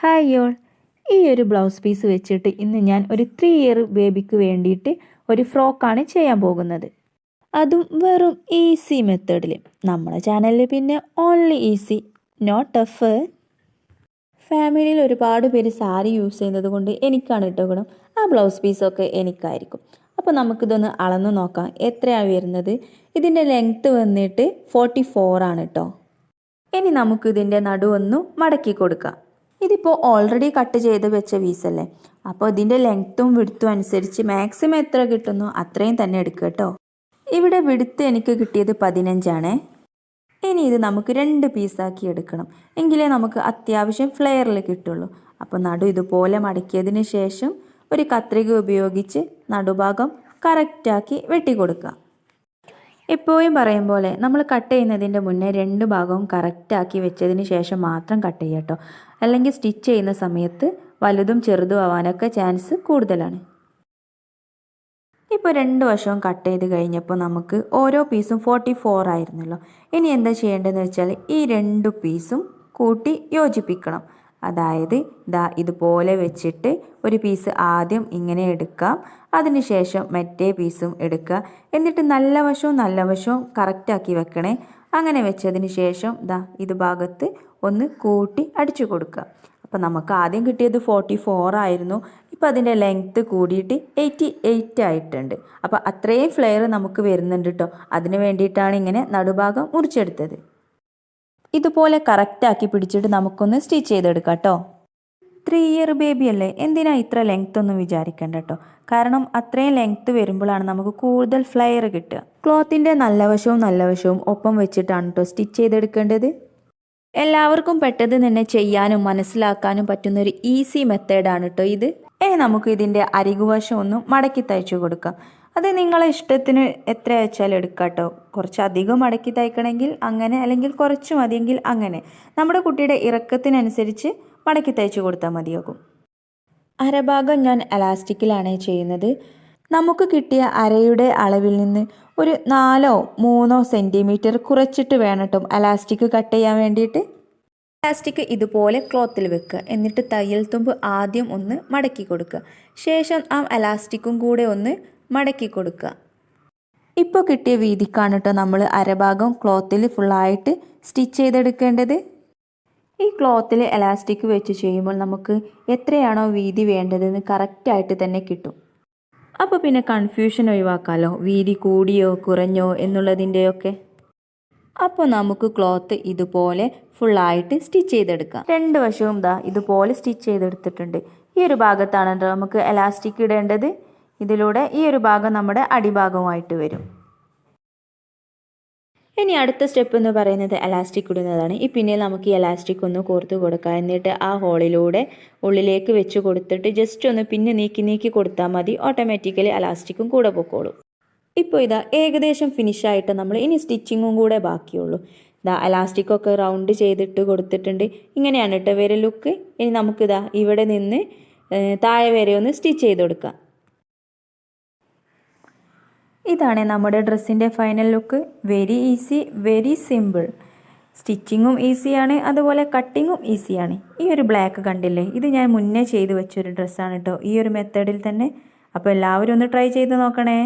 Hi y'all ഈ ഒരു blouse piece വെച്ചിട്ട് ഇന്ന് ഞാൻ ഒരു ത്രീ ഇയർ ബേബിക്ക് വേണ്ടിയിട്ട് ഒരു ഫ്രോക്കാണ് ചെയ്യാൻ പോകുന്നത്. അതും വെറും ഈസി മെത്തേഡിൽ നമ്മുടെ ചാനലിൽ പിന്നെ ഓൺലി ഈസി നോട്ട് ടഫ് ഫാമിലിയിൽ ഒരുപാട് പേര് സാരി യൂസ് ചെയ്യുന്നത് കൊണ്ട് എനിക്കാണ് കേട്ടോ ഗുണം. ആ ബ്ലൗസ് പീസൊക്കെ എനിക്കായിരിക്കും. അപ്പോൾ നമുക്കിതൊന്ന് അളന്ന് നോക്കാം. എത്രയാണ് വരുന്നത്? ഇതിന്റെ ലെങ്ത്ത് വന്നിട്ട് ഫോർട്ടി ഫോറാണ് കേട്ടോ ഇനി നമുക്കിതിന്റെ നടുവൊന്നു മടക്കി കൊടുക്കാം. ഇതിപ്പോൾ ഓൾറെഡി കട്ട് ചെയ്ത് വെച്ച പീസല്ലേ അപ്പോൾ ഇതിന്റെ ലെങ്ത്തും വിടുത്തും അനുസരിച്ച് മാക്സിമം എത്ര കിട്ടുന്നു അത്രയും തന്നെ എടുക്കുക കേട്ടോ. ഇവിടെ വിടുത്ത് എനിക്ക് കിട്ടിയത് പതിനഞ്ചാണേ. ഇനി ഇത് നമുക്ക് രണ്ട് പീസാക്കി എടുക്കണം. എങ്കിലേ നമുക്ക് അത്യാവശ്യം ഫ്ലെയറിൽ കിട്ടുള്ളൂ. അപ്പോൾ നടു ഇതുപോലെ മടക്കിയതിന് ശേഷം ഒരു കത്രിക ഉപയോഗിച്ച് നടുഭാഗം കറക്റ്റാക്കി വെട്ടിക്കൊടുക്കുക എപ്പോഴും പറയും പോലെ നമ്മൾ കട്ട് ചെയ്യുന്നതിന്റെ മുന്നേ രണ്ട് ഭാഗവും കറക്റ്റാക്കി വെച്ചതിന് ശേഷം മാത്രം കട്ട് ചെയ്യുക കേട്ടോ അല്ലെങ്കിൽ സ്റ്റിച്ച് ചെയ്യുന്ന സമയത്ത് വലുതും ചെറുതും ആവാനൊക്കെ ചാൻസ് കൂടുതലാണ്. ഇപ്പോൾ രണ്ട് വശവും കട്ട് ചെയ്ത് കഴിഞ്ഞപ്പോൾ നമുക്ക് ഓരോ പീസും ഫോർട്ടി ഫോർ ആയിരുന്നല്ലോ. ഇനി എന്താ ചെയ്യേണ്ടതെന്ന് വെച്ചാൽ ഈ രണ്ട് പീസും കൂട്ടി യോജിപ്പിക്കണം. അതായത് ദാ ഇതുപോലെ വെച്ചിട്ട് ഒരു പീസ് ആദ്യം ഇങ്ങനെ എടുക്കാം. അതിനുശേഷം മറ്റേ പീസും എടുക്കുക. എന്നിട്ട് നല്ല വശവും നല്ല വശവും കറക്റ്റാക്കി വെക്കണേ. അങ്ങനെ വെച്ചതിന് ശേഷം ഇതാ ഇത് ഭാഗത്ത് ഒന്ന് കൂട്ടി അടിച്ചു കൊടുക്കുക. അപ്പോൾ നമുക്ക് ആദ്യം കിട്ടിയത് ഫോർട്ടി ഫോർ ആയിരുന്നു. ഇപ്പോൾ അതിന്റെ ലെങ്ത്ത് കൂടിയിട്ട് എയ്റ്റി എയ്റ്റ് ആയിട്ടുണ്ട്. അപ്പോൾ അത്രയും ഫ്ലെയർ നമുക്ക് വരുന്നുണ്ട് കേട്ടോ അതിന് വേണ്ടിയിട്ടാണ് ഇങ്ങനെ നടുഭാഗം മുറിച്ചെടുത്തത്. ഇതുപോലെ കറക്റ്റാക്കി പിടിച്ചിട്ട് നമുക്കൊന്ന് സ്റ്റിച്ച് ചെയ്തെടുക്കാം കേട്ടോ ത്രീ ഇയർ ബേബി അല്ലേ? എന്തിനാ ഇത്ര ലെങ്ത് ഒന്നും വിചാരിക്കേണ്ട കേട്ടോ കാരണം അത്രയും ലെങ്ത് വരുമ്പോഴാണ് നമുക്ക് കൂടുതൽ ഫ്ലയർ കിട്ടുക. ക്ലോത്തിന്റെ നല്ല വശവും നല്ല വശവും ഒപ്പം വെച്ചിട്ടാണ് കേട്ടോ സ്റ്റിച്ച് ചെയ്തെടുക്കേണ്ടത്. എല്ലാവർക്കും പെട്ടെന്ന് തന്നെ ചെയ്യാനും മനസ്സിലാക്കാനും പറ്റുന്ന ഒരു ഈസി മെത്തേഡാണ് കേട്ടോ ഇത്. ഏ നമുക്ക് ഇതിന്റെ അരികുവശം ഒന്ന് മടക്കി തയ്ച്ചു കൊടുക്കാം. അത് നിങ്ങളെ ഇഷ്ടത്തിന് എത്ര വെച്ചാലും എടുക്കാം കേട്ടോ കുറച്ച് അധികം മടക്കി തയ്ക്കണമെങ്കിൽ അങ്ങനെ അല്ലെങ്കിൽ കുറച്ച് മതിയെങ്കിൽ അങ്ങനെ. നമ്മുടെ കുട്ടിയുടെ ഇറക്കത്തിനനുസരിച്ച് മടക്കി തയ്ച്ചു കൊടുത്താൽ മതിയാകും. അരഭാഗം ഞാൻ എലാസ്റ്റിക്കിലാണ് ചെയ്യുന്നത്. നമുക്ക് കിട്ടിയ അരയുടെ അളവിൽ നിന്ന് ഒരു നാലോ മൂന്നോ സെന്റിമീറ്റർ കുറച്ചിട്ട് വേണം കേട്ടോ അലാസ്റ്റിക് കട്ട് ചെയ്യാൻ വേണ്ടിയിട്ട്. പ്ലാസ്റ്റിക് ഇതുപോലെ ക്ലോത്തിൽ വെക്കുക. എന്നിട്ട് തയ്യൽ തുമ്പ് ആദ്യം ഒന്ന് മടക്കി കൊടുക്കുക. ശേഷം ആ അലാസ്റ്റിക്കും കൂടെ ഒന്ന് മടക്കി കൊടുക്കുക. ഇപ്പോൾ കിട്ടിയ വീതിക്കാണ് കേട്ടോ നമ്മൾ അരഭാഗം ക്ലോത്തിൽ ഫുള്ളായിട്ട് സ്റ്റിച്ച് ചെയ്തെടുക്കേണ്ടത്. ഈ ക്ലോത്തിൽ എലാസ്റ്റിക് വെച്ച് ചെയ്യുമ്പോൾ നമുക്ക് എത്രയാണോ വീതി വേണ്ടതെന്ന് കറക്റ്റായിട്ട് തന്നെ കിട്ടും. അപ്പോൾ പിന്നെ കൺഫ്യൂഷൻ ഒഴിവാക്കാമല്ലോ വീതി കൂടിയോ കുറഞ്ഞോ എന്നുള്ളതിന്റെയൊക്കെ. അപ്പോൾ നമുക്ക് ക്ലോത്ത് ഇതുപോലെ ഫുള്ളായിട്ട് സ്റ്റിച്ച് ചെയ്തെടുക്കാം. രണ്ട് വശവും ദാ ഇതുപോലെ സ്റ്റിച്ച് ചെയ്തെടുത്തിട്ടുണ്ട്. ഈ ഒരു ഭാഗത്താണ് നമുക്ക് എലാസ്റ്റിക് ഇടേണ്ടത്. ഇതിലൂടെ ഈ ഒരു ഭാഗം നമ്മുടെ അടിഭാഗമായിട്ട് വരും. ഇനി അടുത്ത സ്റ്റെപ്പ് എന്ന് പറയുന്നത് എലാസ്റ്റിക് ഇടുന്നതാണ്. ഈ പിന്നിൽ നമുക്ക് ഈ എലാസ്റ്റിക് ഒന്ന് കോർത്ത് കൊടുക്കുക എന്നിട്ട് ആ ഹോളിലൂടെ ഉള്ളിലേക്ക് വെച്ച് കൊടുത്തിട്ട് ജസ്റ്റ് ഒന്ന് പിന്നെ നീക്കി നീക്കി കൊടുത്താൽ മതി. ഓട്ടോമാറ്റിക്കലി എലാസ്റ്റിക്കും കൂടെ പൊക്കോളും. ഇപ്പോൾ ഇതാ ഏകദേശം ഫിനിഷായിട്ട് നമ്മൾ ഇനി സ്റ്റിച്ചിങ്ങും കൂടെ ബാക്കിയുള്ളൂ. ഇതാ എലാസ്റ്റിക്കൊക്കെ റൗണ്ട് ചെയ്തിട്ട് കൊടുത്തിട്ടുണ്ട്. ഇങ്ങനെയാണ് കേട്ടോ വരെ ലുക്ക് ഇനി നമുക്കിതാ ഇവിടെ നിന്ന് താഴെ വരെ ഒന്ന് സ്റ്റിച്ച് ചെയ്ത് കൊടുക്കാം. ഇതാണ് നമ്മുടെ ഡ്രസ്സിന്റെ final look. Very easy very simple സ്റ്റിച്ചിങ്ങും ഈസിയാണ് അതുപോലെ കട്ടിങ്ങും ഈസിയാണ് ഈ ഒരു ബ്ലാക്ക് കണ്ടില്ലേ? ഇത് ഞാൻ മുന്നേ ചെയ്ത് വെച്ചൊരു ഡ്രസ്സാണ് കേട്ടോ ഈ ഒരു മെത്തേഡിൽ തന്നെ. അപ്പോൾ എല്ലാവരും ഒന്ന് ട്രൈ ചെയ്ത് നോക്കണേ.